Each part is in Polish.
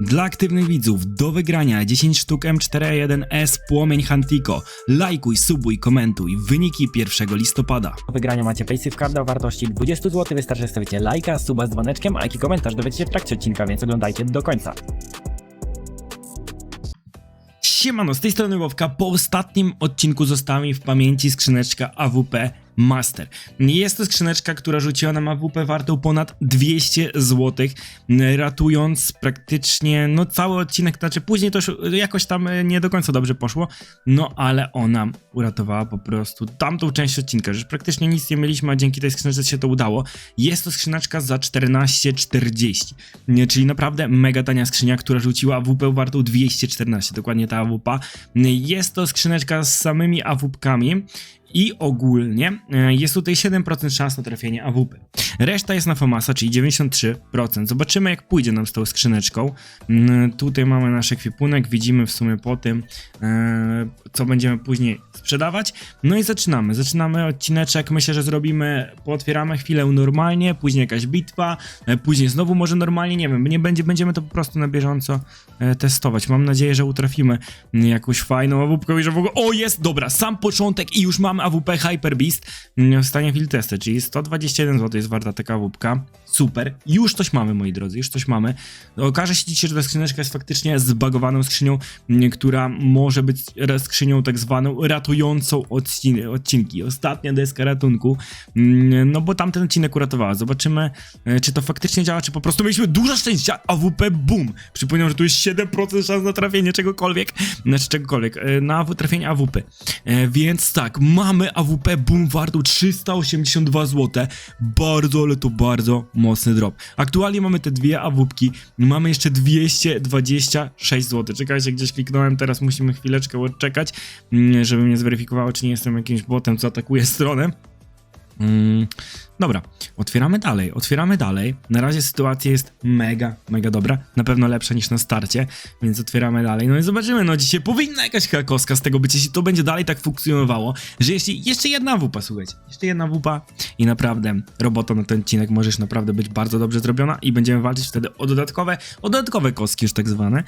Dla aktywnych widzów do wygrania 10 sztuk M4A1S Płomień Hantiko. Lajkuj, subuj, komentuj. Wyniki 1 listopada. Do wygrania macie Paysafe Card o wartości 20 zł. Wystarczy stawicie lajka, suba z dzwoneczkiem, a jaki komentarz dowiecie się w trakcie odcinka, więc oglądajcie do końca. Siemano, z tej strony Wowka. Po ostatnim odcinku została mi w pamięci skrzyneczka AWP Master. Jest to skrzyneczka, która rzuciła nam AWP wartą ponad 200 zł, ratując praktycznie no cały odcinek, znaczy później to już jakoś tam e, nie do końca dobrze poszło, no ale ona uratowała po prostu tamtą część odcinka, że praktycznie nic nie mieliśmy, a dzięki tej skrzyneczce się to udało. Jest to skrzyneczka za 14,40, nie, czyli naprawdę mega tania skrzynia, która rzuciła AWP wartą 214, dokładnie ta AWP. Jest to skrzyneczka z samymi AWP-kami, i ogólnie e, jest tutaj 7% szans na trafienie AWP. Reszta jest na Famasa, czyli 93%. Zobaczymy jak pójdzie nam z tą skrzyneczką. Mm, Tutaj mamy nasz ekwipunek, widzimy w sumie po tym, e, co będziemy później sprzedawać. No i zaczynamy. Zaczynamy odcineczek, myślę, że zrobimy, pootwieramy chwilę normalnie, później jakaś bitwa, e, później znowu może normalnie, nie wiem, nie będzie, będziemy to po prostu na bieżąco testować. Mam nadzieję, że utrafimy jakąś fajną AWP i że w ogóle, o jest, dobra, sam początek i już mamy AWP Hyper Beast mm, w stanie field czyli 121 zł jest warta taka AWPka. Super, już coś mamy moi drodzy, już coś mamy. Okaże się dzisiaj, że ta skrzyneczka jest faktycznie zbagowaną skrzynią, mm, która może być skrzynią tak zwaną ratującą odcin odcinki. Ostatnia deska ratunku, mm, no bo tamten odcinek uratowała. Zobaczymy, e, czy to faktycznie działa, czy po prostu mieliśmy dużo szczęścia. AWP boom! Przypomniał, że tu jest 7% szans na trafienie czegokolwiek, znaczy czegokolwiek, e, na trafienie AWP. E, więc tak, mamy AWP boom wartą 382 zł. Bardzo, ale to bardzo mocny drop. Aktualnie mamy te dwie AWPki, mamy jeszcze 226 zł. Czekajcie, gdzieś kliknąłem, teraz musimy chwileczkę odczekać, mm, żeby mnie zweryfikowało, czy nie jestem jakimś botem, co atakuje stronę. Mm, dobra, otwieramy dalej, otwieramy dalej. Na razie sytuacja jest mega, mega dobra. Na pewno lepsza niż na starcie, więc otwieramy dalej. No i zobaczymy, no dzisiaj powinna jakaś hakoska z tego być, jeśli to będzie dalej tak funkcjonowało, że jeśli jeszcze jedna wupa, słuchajcie, jeszcze jedna wupa i naprawdę robota na ten odcinek możesz naprawdę być bardzo dobrze zrobiona i będziemy walczyć wtedy o dodatkowe, o dodatkowe kostki już tak zwane,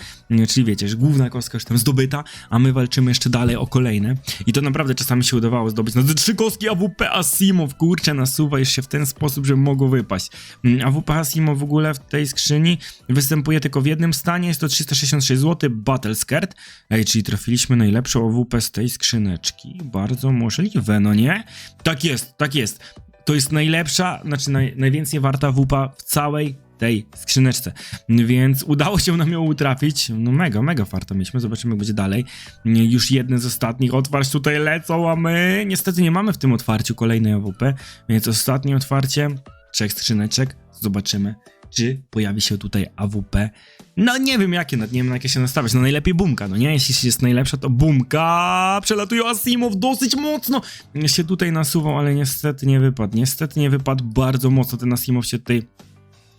czyli wiecie, że główna kostka już tam zdobyta, a my walczymy jeszcze dalej o kolejne i to naprawdę czasami się udawało zdobyć, no te trzy kostki AWP Asimo, kurczę, nasuwa już się w ten sposób, że mogło wypaść. Mm, AWP Asimo w ogóle w tej skrzyni występuje tylko w jednym stanie, jest to 366 zł, Battle Skirt, ej, czyli trafiliśmy najlepszą AWP z tej skrzyneczki, bardzo możliwe, no nie? Tak jest, tak jest. To jest najlepsza, znaczy naj, najwięcej warta wupa w całej tej skrzyneczce. Więc udało się nam ją utrafić. No mega, mega farta mieliśmy. Zobaczymy, jak będzie dalej. Już jedne z ostatnich otwarć tutaj lecą, a my niestety nie mamy w tym otwarciu kolejnej AWP. Więc ostatnie otwarcie trzech skrzyneczek. Zobaczymy, czy pojawi się tutaj AWP. No nie wiem jakie, nie wiem na jakie się nastawiać. No najlepiej Bumka, no nie? Jeśli jest najlepsza, to Bumka! Przelatuje Asimow dosyć mocno! Się tutaj nasuwał, ale niestety nie wypadł. Niestety nie wypadł bardzo mocno. Ten Asimow się tutaj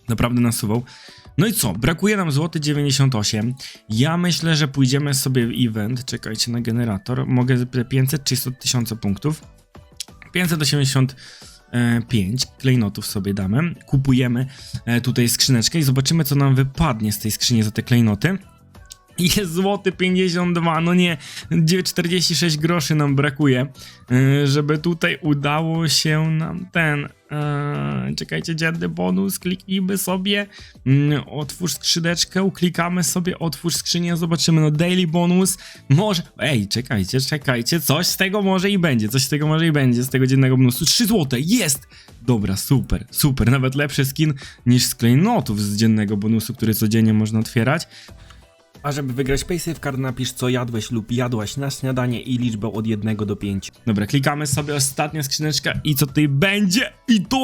naprawdę nasuwał. No i co? Brakuje nam złoty 98. Ja myślę, że pójdziemy sobie w event. Czekajcie na generator. Mogę za 500 czy 100 tysiąca punktów. 585 klejnotów sobie damy. Kupujemy e, tutaj skrzyneczkę i zobaczymy, co nam wypadnie z tej skrzyni za te klejnoty. Jest złoty 52, no nie, gdzie 46 groszy nam brakuje, e, żeby tutaj udało się nam ten, e, czekajcie, dziady bonus, kliknijmy sobie, mm, otwórz skrzydeczkę, klikamy sobie, otwórz skrzynię, zobaczymy, no daily bonus, może, ej, czekajcie, czekajcie, coś z tego może i będzie, coś z tego może i będzie, z tego dziennego bonusu, 3 złote, jest! Dobra, super, super, nawet lepszy skin niż z klejnotów z dziennego bonusu, który codziennie można otwierać. A żeby wygrać Paysafe Card napisz co jadłeś lub jadłaś na śniadanie i liczbę od 1 do 5. Dobra, klikamy sobie ostatnia skrzyneczka i co tutaj będzie? I to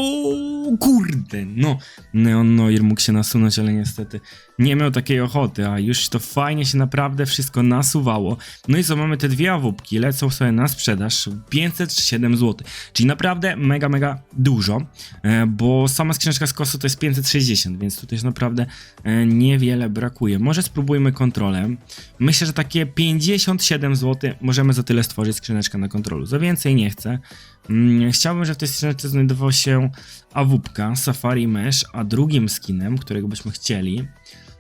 kurde, no. Neon Noir mógł się nasunąć, ale niestety nie miał takiej ochoty, a już to fajnie się naprawdę wszystko nasuwało. No i co, mamy te dwie awupki, lecą sobie na sprzedaż 507 zł, czyli naprawdę mega, mega dużo, e, bo sama skrzyneczka z kosu to jest 560, więc tutaj naprawdę e, niewiele brakuje. Może spróbujmy kontrolę. Myślę, że takie 57 zł możemy za tyle stworzyć skrzyneczkę na kontrolu. Za więcej nie chcę. Mm, Chciałbym, żeby w tej skrzyneczce znajdowała się awupka Safari Mesh, a drugim skinem, którego byśmy chcieli,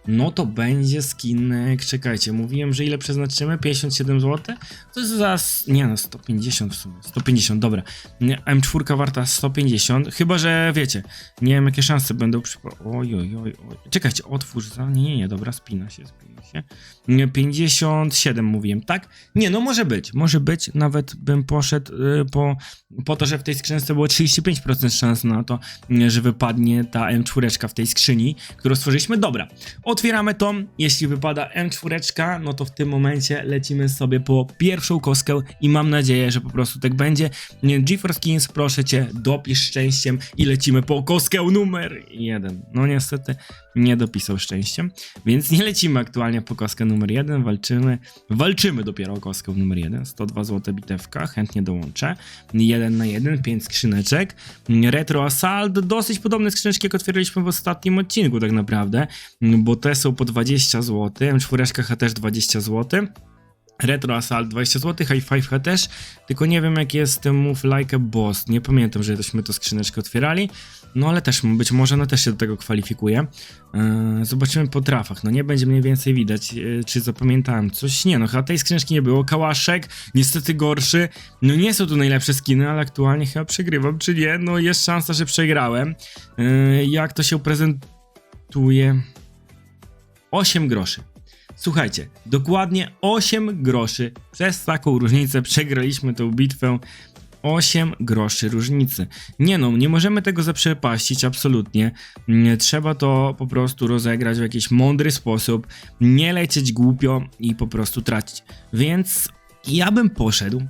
no to będzie skinek, czekajcie, mówiłem, że ile przeznaczymy? 57 zł? To jest za, nie no, 150 w sumie, 150, dobra. Nie, M4 warta 150, chyba, że wiecie, nie wiem jakie szanse będą przy... Oj, oj, oj, oj. Czekajcie, otwórz za... Nie, nie, nie, dobra, spina się, spina się. Nie, 57 mówiłem, tak? Nie, no może być, może być, nawet bym poszedł y, po, po to, że w tej skrzynce było 35% szans na to, y, że wypadnie ta M4 w tej skrzyni, którą stworzyliśmy. Dobra, otwieramy to, jeśli wypada M4, no to w tym momencie lecimy sobie po pierwszą kostkę i mam nadzieję, że po prostu tak będzie. GeForce Skins, proszę cię, dopisz szczęściem i lecimy po kostkę numer jeden. No niestety nie dopisał szczęściem, więc nie lecimy aktualnie po kostkę numer jeden, walczymy, walczymy dopiero o kostkę numer jeden, 102 zł bitewka, chętnie dołączę, jeden na jeden, 5 skrzyneczek, Retro Assault, dosyć podobne skrzyneczki jak otwieraliśmy w ostatnim odcinku tak naprawdę, bo te są po 20 zł, M4 też 20 zł, Retro Assault 20 zł, High Five też, tylko nie wiem jak jest Move Like a Boss, nie pamiętam, że tośmy to skrzyneczkę otwierali, no ale też być może ona też się do tego kwalifikuje. Eee, zobaczymy po trafach, no nie będzie mniej więcej widać, e, czy zapamiętałem coś, nie no, chyba tej skrzyneczki nie było, Kałaszek, niestety gorszy, no nie są tu najlepsze skiny, ale aktualnie chyba przegrywam, czy nie, no jest szansa, że przegrałem. Eee, jak to się prezentuje? 8 groszy. Słuchajcie, dokładnie 8 groszy. Przez taką różnicę przegraliśmy tą bitwę. 8 groszy różnicy. Nie no, nie możemy tego zaprzepaścić, absolutnie. Nie, Trzeba to po prostu rozegrać w jakiś mądry sposób, nie lecieć głupio i po prostu tracić. Więc ja bym poszedł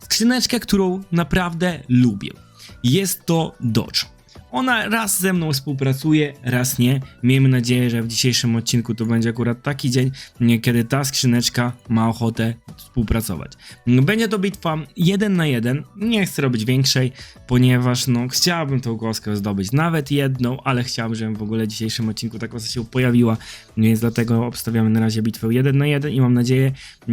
w skrzyneczkę, którą naprawdę lubię. Jest to Dodge. Ona raz ze mną współpracuje, raz nie. Miejmy nadzieję, że w dzisiejszym odcinku to będzie akurat taki dzień, kiedy ta skrzyneczka ma ochotę współpracować. Będzie to bitwa 1 na 1. Nie chcę robić większej, ponieważ no chciałbym tą kostkę zdobyć nawet jedną, ale chciałbym, żeby w ogóle w dzisiejszym odcinku ta kostka się pojawiła, więc dlatego obstawiamy na razie bitwę 1 na 1 i mam nadzieję,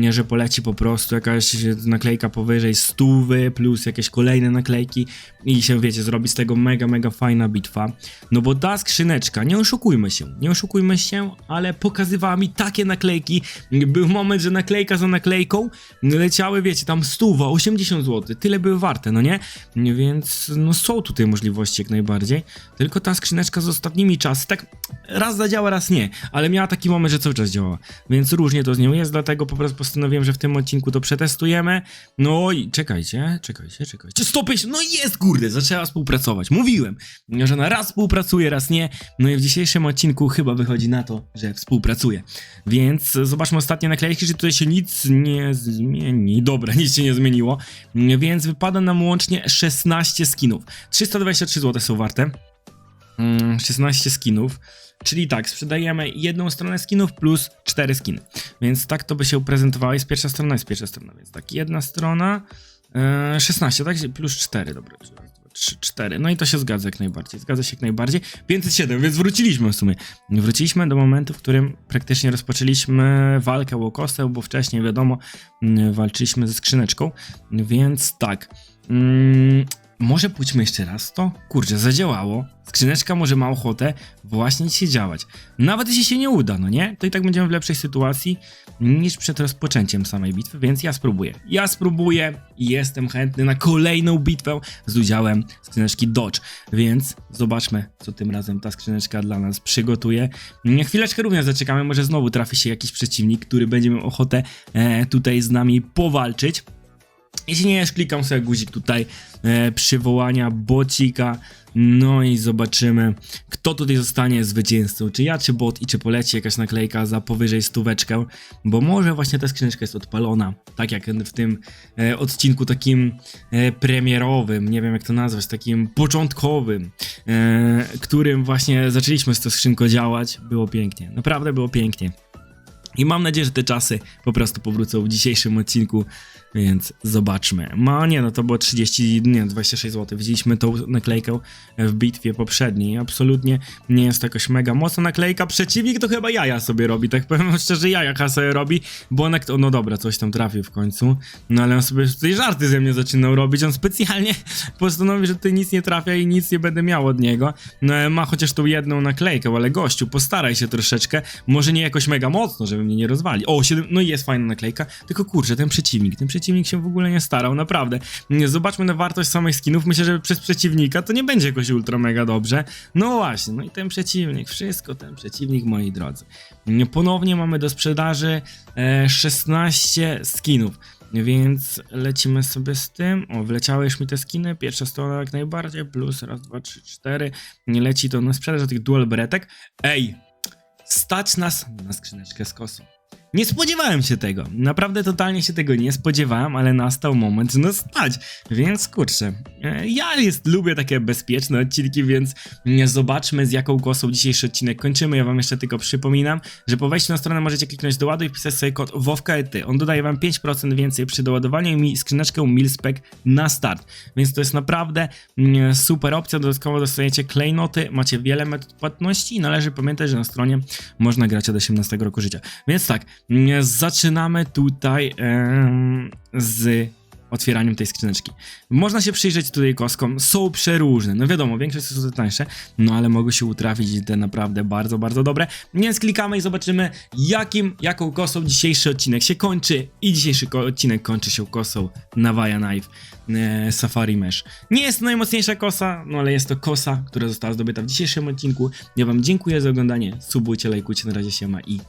że poleci po prostu jakaś naklejka powyżej stówy plus jakieś kolejne naklejki i się wiecie, zrobi z tego mega, mega fajna bitwa. No bo ta skrzyneczka, nie oszukujmy się, nie oszukujmy się, ale pokazywała mi takie naklejki. Był moment, że naklejka za naklejką leciały, wiecie, tam stuwa, 80 zł, tyle były warte, no nie? Więc no są tutaj możliwości jak najbardziej. Tylko ta skrzyneczka z ostatnimi czasy, tak raz zadziała, raz nie, ale miała taki moment, że cały czas działała. Więc różnie to z nią jest, dlatego po prostu postanowiłem, że w tym odcinku to przetestujemy. No i czekajcie, czekajcie, czekajcie. 150, no jest, kurde, zaczęła współpracować. Mówiłem, że ona raz współpracuje, raz nie. No i w dzisiejszym odcinku chyba wychodzi na to, że współpracuje. Więc zobaczmy ostatnie naklejki, że tutaj się nic nie zmieni. Dobra, nic się nie zmieniło. Więc wypada nam łącznie 16 skinów. 323 zł są warte. Mm, 16 skinów. Czyli tak, sprzedajemy jedną stronę skinów plus 4 skiny. Więc tak to by się prezentowało. Jest pierwsza strona, jest pierwsza strona. Więc tak, jedna strona, e, 16, tak? Plus 4, dobra. Raz, dwa, trzy, 4. No i to się zgadza jak najbardziej. Zgadza się jak najbardziej. 507, więc wróciliśmy w sumie. Wróciliśmy do momentu, w którym praktycznie rozpoczęliśmy walkę o kostę, bo wcześniej, wiadomo, mm, walczyliśmy ze skrzyneczką. Więc tak. Mm, może pójdźmy jeszcze raz to? Kurczę, zadziałało. Skrzyneczka może ma ochotę właśnie dzisiaj działać. Nawet jeśli się nie uda, no nie? To i tak będziemy w lepszej sytuacji niż przed rozpoczęciem samej bitwy, więc ja spróbuję. Ja spróbuję i jestem chętny na kolejną bitwę z udziałem skrzyneczki Dodge, więc zobaczmy, co tym razem ta skrzyneczka dla nas przygotuje. Na chwileczkę również zaczekamy, może znowu trafi się jakiś przeciwnik, który będzie miał ochotę e, tutaj z nami powalczyć. Jeśli nie, klikam sobie guzik tutaj e, przywołania bocika. No i zobaczymy, kto tutaj zostanie zwycięzcą. Czy ja, czy bot i czy poleci jakaś naklejka za powyżej stóweczkę. Bo może właśnie ta skrzyneczka jest odpalona. Tak jak w tym e, odcinku takim e, premierowym, nie wiem jak to nazwać, takim początkowym, e, którym właśnie zaczęliśmy z tą skrzynką działać. Było pięknie, naprawdę było pięknie. I mam nadzieję, że te czasy po prostu powrócą w dzisiejszym odcinku, więc zobaczmy. No nie, no to było 30, nie, 26 zł. Widzieliśmy tą naklejkę w bitwie poprzedniej. Absolutnie nie jest to jakoś mega mocna naklejka. Przeciwnik to chyba jaja sobie robi, tak powiem szczerze, jaja sobie robi, bo on, no dobra, coś tam trafił w końcu, no ale on sobie tutaj żarty ze mnie zaczynał robić. On specjalnie postanowił, że tutaj nic nie trafia i nic nie będę miał od niego. No ma chociaż tą jedną naklejkę, ale gościu, postaraj się troszeczkę, może nie jakoś mega mocno, żeby mnie nie rozwali. O, 7, no i jest fajna naklejka, tylko kurczę, ten przeciwnik, ten przeciwnik się w ogóle nie starał, naprawdę. Zobaczmy na wartość samych skinów, myślę, że przez przeciwnika to nie będzie jakoś ultra mega dobrze. No właśnie, no i ten przeciwnik, wszystko ten przeciwnik, moi drodzy. Ponownie mamy do sprzedaży e, 16 skinów. Więc lecimy sobie z tym. O, wleciały już mi te skiny. Pierwsza strona jak najbardziej. Plus raz, dwa, trzy, cztery. Nie leci to na sprzedaż tych dual beretek. Ej! Stać nas na skrzyneczkę z kosą. Nie spodziewałem się tego. Naprawdę totalnie się tego nie spodziewałem, ale nastał moment, że no stać. Więc kurczę, e, ja jest, lubię takie bezpieczne odcinki, więc mm, zobaczmy z jaką kosą dzisiejszy odcinek kończymy. Ja wam jeszcze tylko przypominam, że po wejściu na stronę możecie kliknąć do ładu i wpisać sobie kod WOWKETY. On dodaje wam 5% więcej przy doładowaniu i skrzyneczkę Milspec na start. Więc to jest naprawdę mm, super opcja. Dodatkowo dostajecie klejnoty, macie wiele metod płatności i należy pamiętać, że na stronie można grać od 18 roku życia. Więc tak, zaczynamy tutaj z otwieraniem tej skrzyneczki. Można się przyjrzeć tutaj kostkom, są przeróżne, no wiadomo, większość są tańsze, no ale mogą się utrafić te naprawdę bardzo, bardzo dobre, więc klikamy i zobaczymy jakim, jaką kosą dzisiejszy odcinek się kończy i dzisiejszy ko- odcinek kończy się kosą Navaja Knife e, Safari Mesh. Nie jest to najmocniejsza kosa, no ale jest to kosa, która została zdobyta w dzisiejszym odcinku. Ja wam dziękuję za oglądanie, subujcie, lajkujcie, na razie się ma i